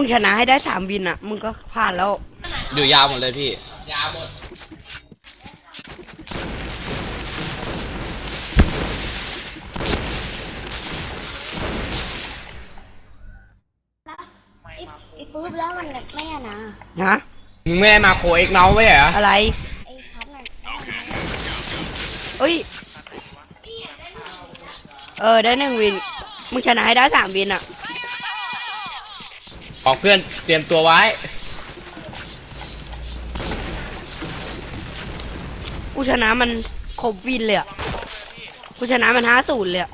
มึงชนะให้ได้สามวินอะ มึงก็ผ่านแล้ว อยู่ยาวหมดเลยพี่ ยาวหมด ไอ้ไอ้ปุ๊บแล้วมันไม่อะนะนะมึงไม่ได้มาโคเอ็กเนาไว้เหรอ อะไร ไอ้พัดมันเอ้ย เออได้หนึ่งวิน มึงชนะให้ได้สามวินอะ บอกเพื่อนเตรียมตัวไว้ กูชนะมันครบวินเลยอะกูชนะมันห้าศูนย์เลยอะ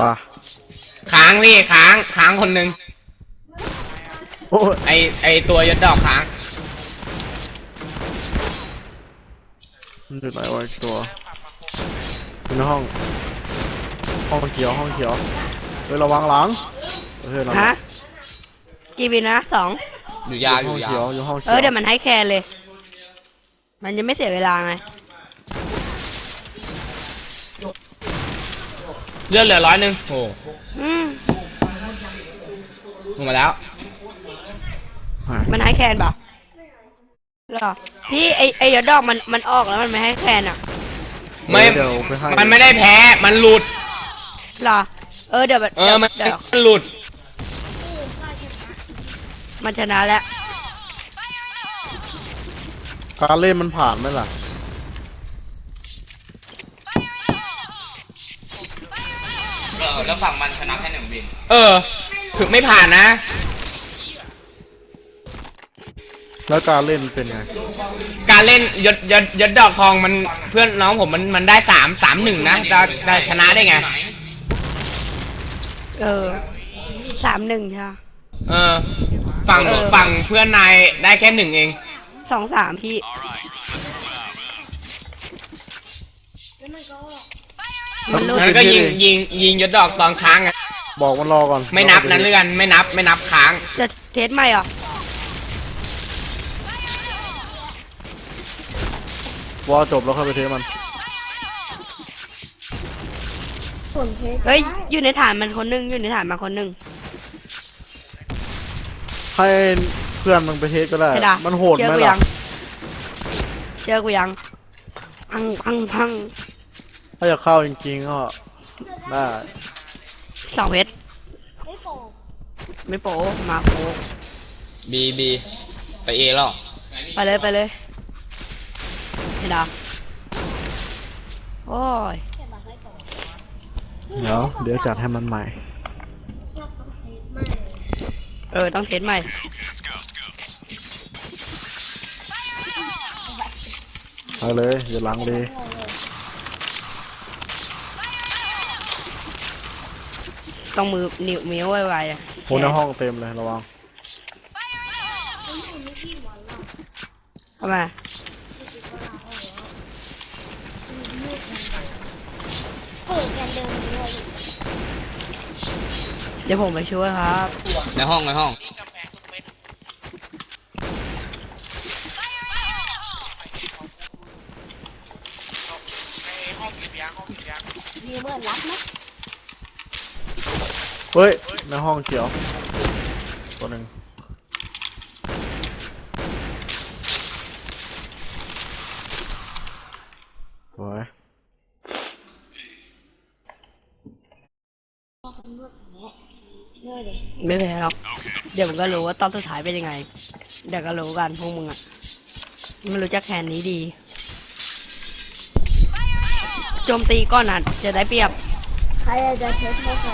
ป่ะค้างพี่ค้างค้างคนหนึ่งโอ้ยไอไอตัวยศดอกค้าง มันอยู่ไหนวะอีกตัวอยู่ในห้อง ห้องเขียวห้องเขียวเฮ้ยระวังหลังเฮ้ยหลังฮะ กี่วินนะสองอยู่ยาวอห้อยู่งยาเขียววอยู่ห้องเขีเออเดี๋ยวมันให้แคร์เลย มันยังไม่เสียเวลาไงเลือดเหลือร้อยหนึ่งโอ้อืมลงมาแล้วมันให้แคนปะหรอพี่ไอไอเดี๋ยวดอกมันมันออกแล้วมันไม่ให้แคนอะไม่ เดี๋ยวไปให้มันไม่ได้แพ้ มันหลุด หรอ เออเดี๋ยวเออ มันเดี๋ยวมันหลุด มันชนะแล้ว การเล่นมันผ่านไหมล่ะ เออแล้วฝั่งมันชนะแค่หนึ่งวินเออ ถึงไม่ผ่านนะ แล้วการเล่นเป็นไง การเล่นยศยศยศดอกทองมันเพื่อนน้องผมมันมันได้สามสามหนึ่งนะจะจะชนะได้ไง เออ สามหนึ่งใช่ปะ เออ ฝั่งเออ ฝั่งเพื่อนนายได้แค่หนึ่งเอง สองสามพี่ มันรู้นั้นก็ยิงยิงยิงยศดอกตอนค้างไงบอกมันรอก่อนไม่นับนั้นเลื่อนไม่นับไม่นับค้าง จะเทสใหม่เหรอวอลจบแล้วค่อยไปเทมันผลเทสเฮ้ย อยู่ในฐานมันคนหนึงอยู่ในฐานมันคนหนึง ให้เพื่อนมันไปเทสก็ได้ใช่ดะมันโหดเชื่อไหมกูล่ะยังเชื่อกูยัง พังพังพังถ้าจะเข้าจริงๆก็ได้สองเพชรไม่โป่งไม่โปะมาโปะบีบีไปเอแล้วไปเลยไปเลยเห็นดาโอ้ยแค่บอกให้โป่งเดี๋ยวเดี๋ยวจัดให้มันใหม่เออต้องเทสใหม่ไปเลย อย่าหลังเลยต้องมือนิ้วมิ้วไวๆอะคนในห้องเต็มเลยระวังทำไมเปิดกันเดิมเลย เดี๋ยวผมไปช่วยครับ ในห้องในห้องมีเบิร์ดรับไหมเฮ้ยในห้องเขียว ตัวหนึ่งสวยเนื่อยเลย ไม่แพ้หรอก เดี๋ยวมึงก็รู้ว่าตอนสุดท้ายเป็นยังไง เดี๋ยวก็รู้กันพวกมึงอะมันรู้จักแคนนี้ดี โจมตีก้อนนั้นจะได้เปรียบ ใครจะเทสไม่ใคร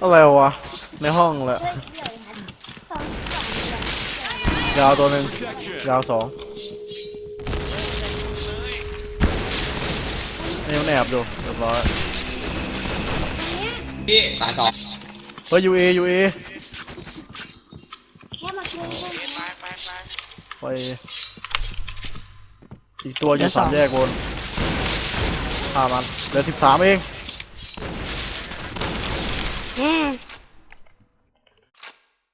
อะไรวะ ในห้องแหละยาวตัวหนึ่งยาวสอง นี่มันแอบอยู่เรียบร้อยพี่ตายสองเฮ้ยยูเอยูเอแค่มาเล่นไปอีกตัวอยู่สามแยกบนฆ่ามันเหลือสิบสามเองอืม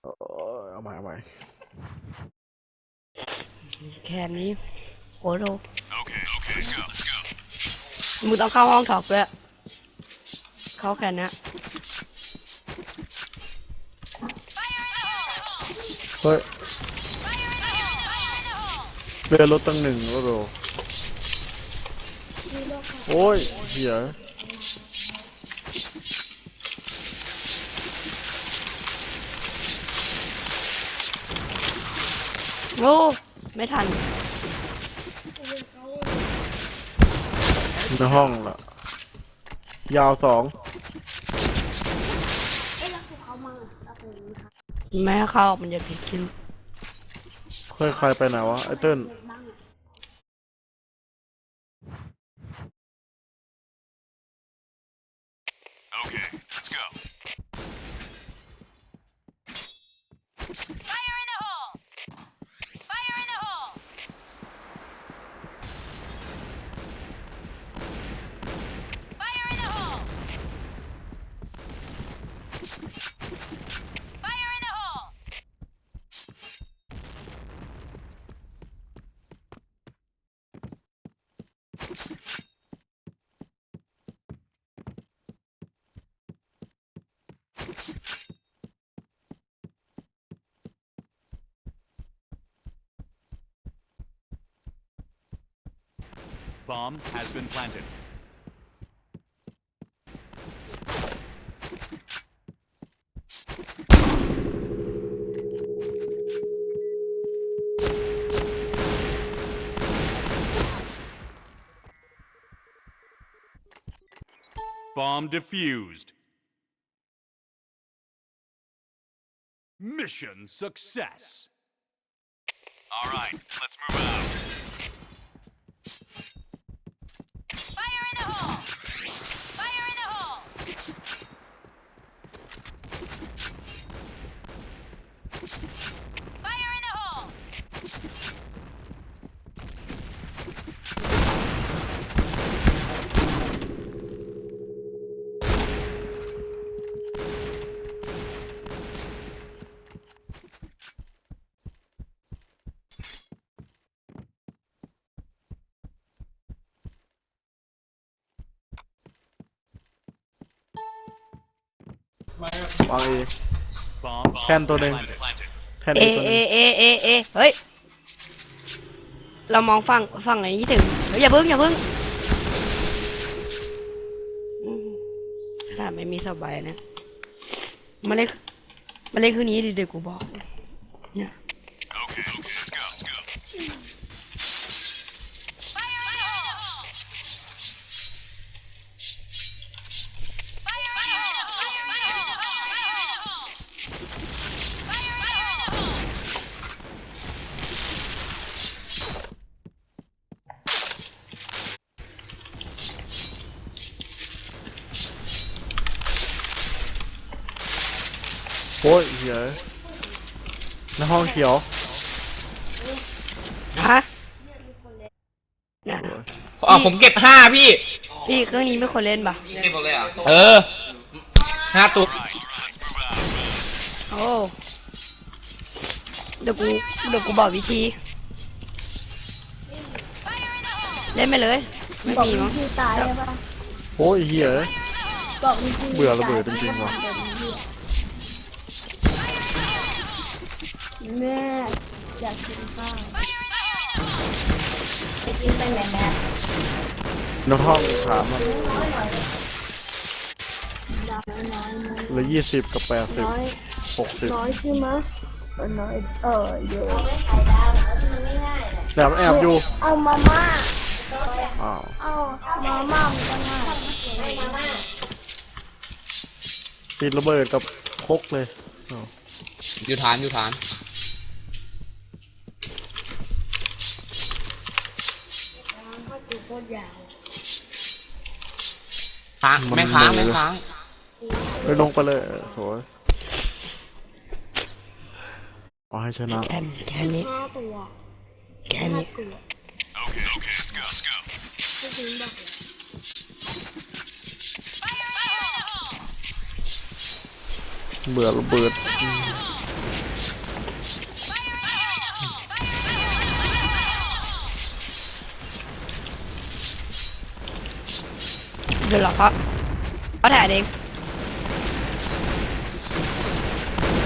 เออเอาใหม่เอาใหม่แคนนี้โอ้โห มึงต้องเข้าห้องถอกด้วยเข้าแค่เนี้ยเฮ้ยเรือรถตั้งหนึ่งโอ้โหโอ้ยเหี้ยโอ้ไม่ทัน ในห้องล่ะ ยาวสองเอ้ยแล้วคือเขามาเอาไปนี้ค่ะไม่ให้เข้ามันจะผิดคิว เคยใครไปไหนวะไอ้เติ้ล Bomb has been planted. Bomb defused. Mission success. All right, let's move out. วางเอ Bomb Ken to đêm. planted. แทนเอเอตัวเอนี้เอเอเอเฮ้ย เรามองฝั่งฝั่งไหนที่ถึงเฮ้ยอย่าเพิ่งอย่าเพิ่งอืมขนาดไม่มีสบายนะมาเล่นมาเล่นคืนนี้ดิเดี๋ยวกูบอก โอ้ยเหี้ยในห้องเขียวฮะเนี่ยอ๋อผมเก็บห้าพี่ พี่เครื่องนี้ไม่ควรเล่นป่ะเออห้าตัวโอ้เดี๋ยวกูเดี๋ยวกูบอกวิธี เล่นไปเลย ไม่บอกมีวิมั้งธีตายได้ปะโอ้ยเหี้ย บอกวิธีเบื่อระเบิดจริงๆว่ะ แม่อยากกินข้าวไปกินไปไหนแม่ในห้องถามมันน้อยน้อยน้อยเหลือยี่สิบกับแปดสิบน้อยหกสิบน้อยใช่ไหมเออน้อยเออเยอะแหลมแอบอยู่เอามาม่าอ้าวเอามาม่ามันก็ง่ายติดระเบิดกับคกเลยอ้าวอยู่ฐานอยู่ฐาน ก็ดูโคตรยาวค้างไม่ค้างไม่ค้างไปลงไปเลยเออสวยเอาให้ชนะแค่นี้แค่นี้ห้าตัวแค่ห้านี้ตัว Okay, okay, let's go. Let's go. ไม่ถึงบอกเบื่อระเบิด เดี๋ยวหรอเขาเขาถ่ายเอง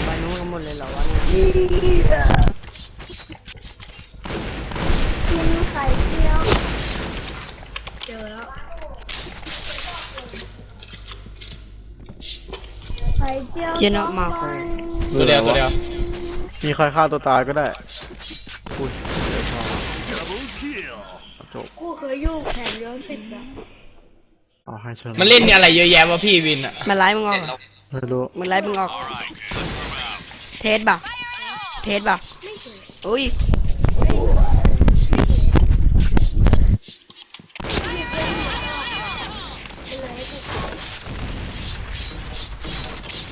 ไปนู้นกันหมดเลยเหรอวะเนี่ยกินไข่เจียวเจอแล้วไข่เจียวเย็นออกมาเลยตัวเดียวตัวเดียวมีใครฆ่าตัวตายก็ได้อุ้ย Double kill. จบกูเคยอยู่แข่งย้อนสิบอะ เอาให้ชนะมันเล่นอะไรเยอะแยะวะพี่วินอะมันไล่มึงออกเหรอไม่รู้มันไล่มึงออก เทสบ่ะเทสบ่ะอุ้ย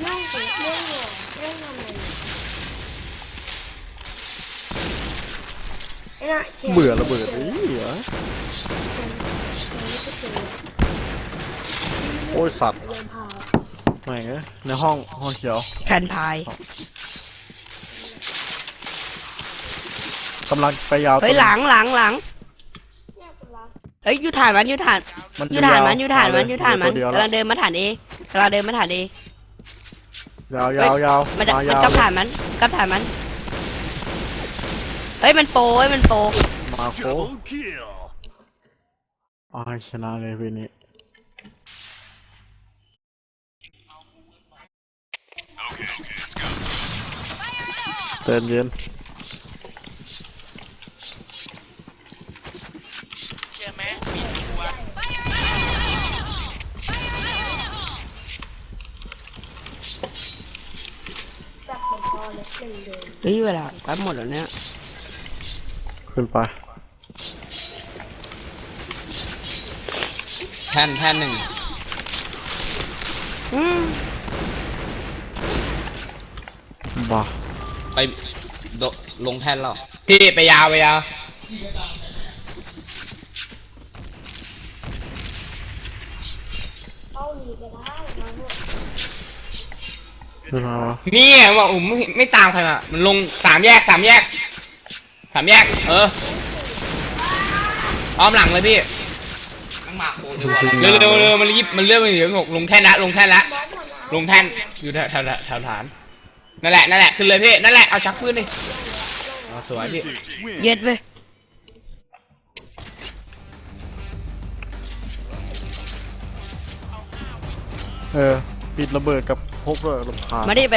เรื่องสิเรื่องหรอเรื่องอะไรไอ้น่ะแข่งเบื่อระเบิดไอ้เหี้ย โอ้ยสัตว์เดินผ่านไหนเอ้ยในห้องห้องเขียวแผ่นพาย กำลังไปยาวเฮ้ยตัวหลังหลังหลังเฮ้ยอยู่ฐานมันอยู่ฐานมันอยู่ฐานมันอยู่ฐานมันอยู่ฐานมันตัวเดียวกำลังเดินมาฐานเอกำลังเดินมาฐานเอยาวยาวยาวมันจะมามันยาวกับฐานมันกับฐานมันเฮ้ยมันโปรเฮ้ยมันโปรมาโค Double kill. เอาให้ชนะเลยเวยนี้ เย็นเย็นเจอไหมมีตัวจับมันพอเล็กหนึ่งเดินเฮ้ยเวลาแป๊บหมดแล้วเนี่ย ขึ้นไปแท่นแท่นหนึ่งอืมบ้า ไปโดลงแท่นแล้วพี่ไปยาวไปยาวเข้าหนีก็ได้มาเถอะขึ้นมาวะนี่ว่าอุ้มไม่ไม่ตามใครมามันลงสามแยกสามแยกสามแยก เอออ้อมหลังเลยพี่เร็วเร็วเร็วมันรีบมันเลื่อนไปเดี๋ยวลงแท่นละลงแท่นละลงแท่นอยู่แถวแถวแถวฐาน นั่นแหละนั่นแหละขึ้นเลยพี่นั่นแหละเอาชักปืนดิเอาสวยพี่ Win. เย็ดไปเออปิดระเบิดกับพกด้วยลำคาญมาดิไป